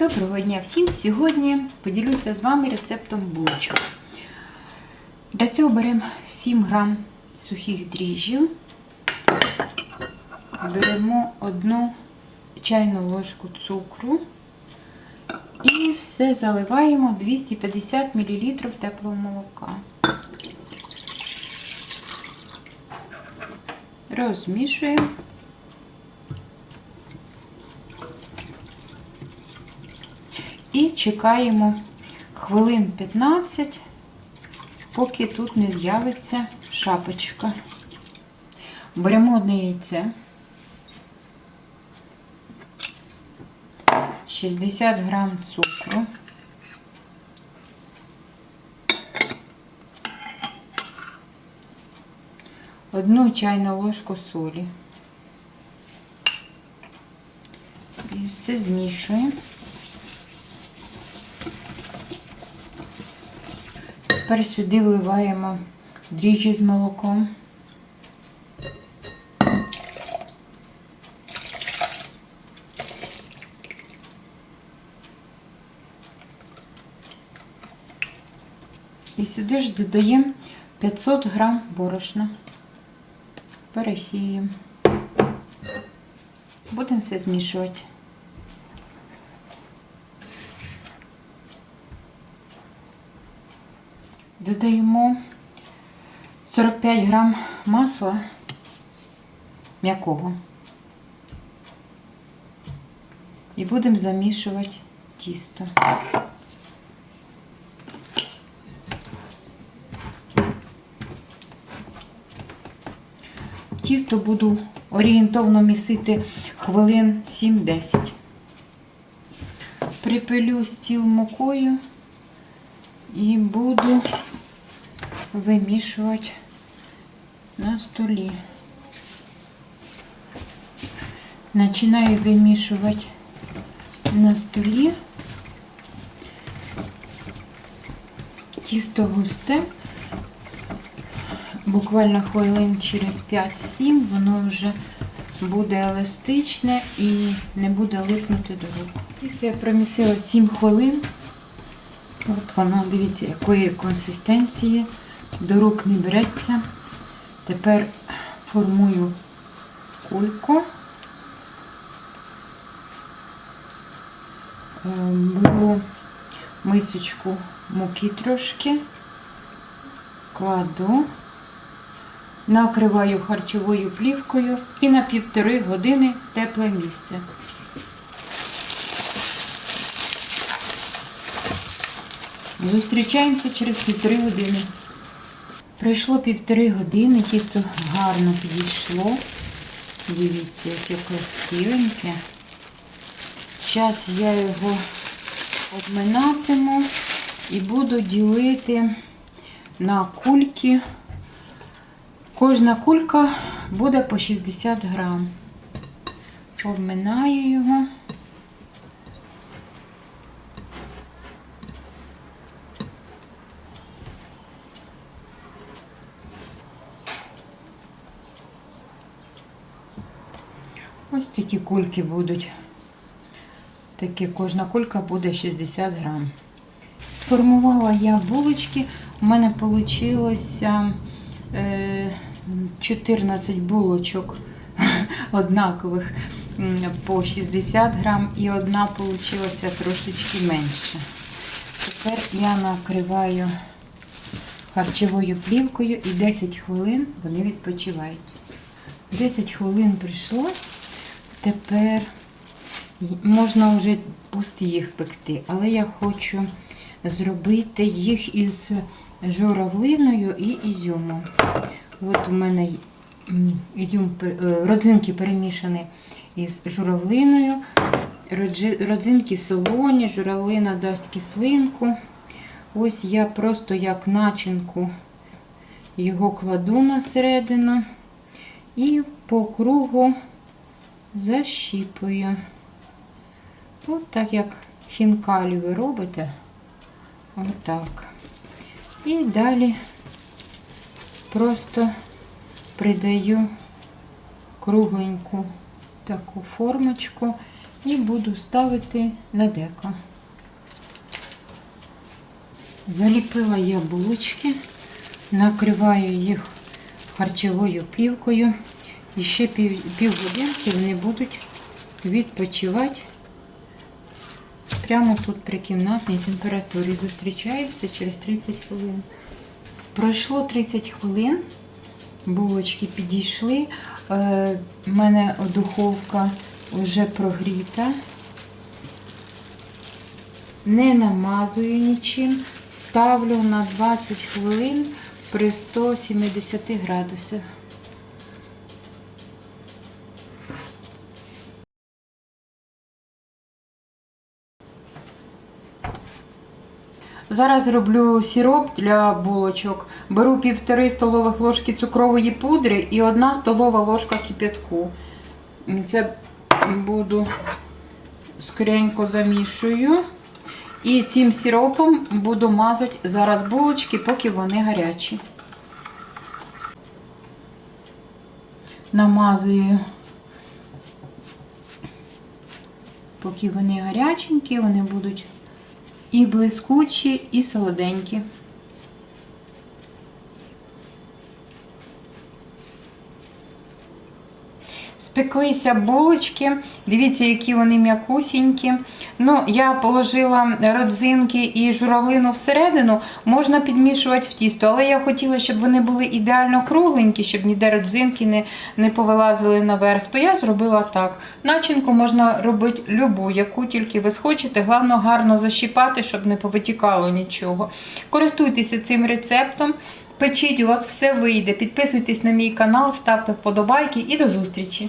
Доброго дня всім! Сьогодні поділюся з вами рецептом булочок. Для цього беремо 7 грам сухих дріжджів, беремо одну чайну ложку цукру і все заливаємо 250 мл теплого молока. Розмішуємо. І чекаємо хвилин 15, поки тут не з'явиться шапочка. Беремо одне яйце. 60 грам цукру. Одну чайну ложку солі. І все змішуємо. Тепер сюди вливаємо дріжджі з молоком. І сюди ж додаємо 500 грам борошна. Пересіємо. Будемо все змішувати. Додаємо 45 грам масла м'якого. І будемо замішувати тісто. Тісто буду орієнтовно місити хвилин 7-10. Припилю стіл мукою і буду вимішувати на столі. Починаю вимішувати на столі. Тісто густе. Буквально хвилин через 5-7 воно вже буде еластичне і не буде липнути до рук. Тісто я промісила 7 хвилин. От воно, дивіться, якої консистенції, до рук не береться. Тепер формую кульку. Е, Беру мисочку муки трошки, кладу, накриваю харчовою плівкою і на півтори години в тепле місце. Зустрічаємося через півтори години. Пройшло півтори години, тісто гарно підійшло. Дивіться, яке красивеньке. Зараз я його обминатиму і буду ділити на кульки. Кожна кулька буде по 60 грам. Обминаю його. Ось такі кульки будуть. Такі кожна кулька буде 60 грам. Сформувала я булочки. У мене вийшло 14 булочок однакових по 60 грам і одна вийшла трошечки менше. Тепер я накриваю харчовою плівкою і 10 хвилин вони відпочивають. 10 хвилин пройшло. Тепер можна вже пусти їх пекти, але я хочу зробити їх із журавлиною і ізюмом. От у мене ізюм, е, родзинки перемішані із журавлиною. Родзинки солоні, журавлина дасть кислинку. Ось я просто як начинку його кладу на середину і по кругу защіпую. От так як хінкалі ви робите. Отак. І далі просто придаю кругленьку таку формочку і буду ставити на деко. Заліпила я булочки, накриваю їх харчовою плівкою. І ще пів, півгодинки вони будуть відпочивати прямо тут при кімнатній температурі. Зустрічаємося через 30 хвилин. Пройшло 30 хвилин, булочки підійшли. Е, У мене духовка вже прогріта. Не намазую нічим. Ставлю на 20 хвилин при 170 градусах. Зараз роблю сироп для булочок. Беру півтори столових ложки цукрової пудри і одна столова ложка кип'ятку. Це буду скоренько замішую. І цим сиропом буду мазати зараз булочки, поки вони гарячі. Намазую, поки вони гаряченькі, вони будуть і блискучі, і солоденькі. Спеклися булочки, дивіться, які вони м'якусінькі. Ну, я положила родзинки і журавлину всередину, можна підмішувати в тісто, але я хотіла, щоб вони були ідеально кругленькі, щоб ніде родзинки не, не повилазили наверх, то я зробила так. Начинку можна робити любу, яку тільки ви схочете. Головне гарно защіпати, щоб не повитікало нічого. Користуйтеся цим рецептом. Печіть, у вас все вийде. Підписуйтесь на мій канал, ставте вподобайки і до зустрічі!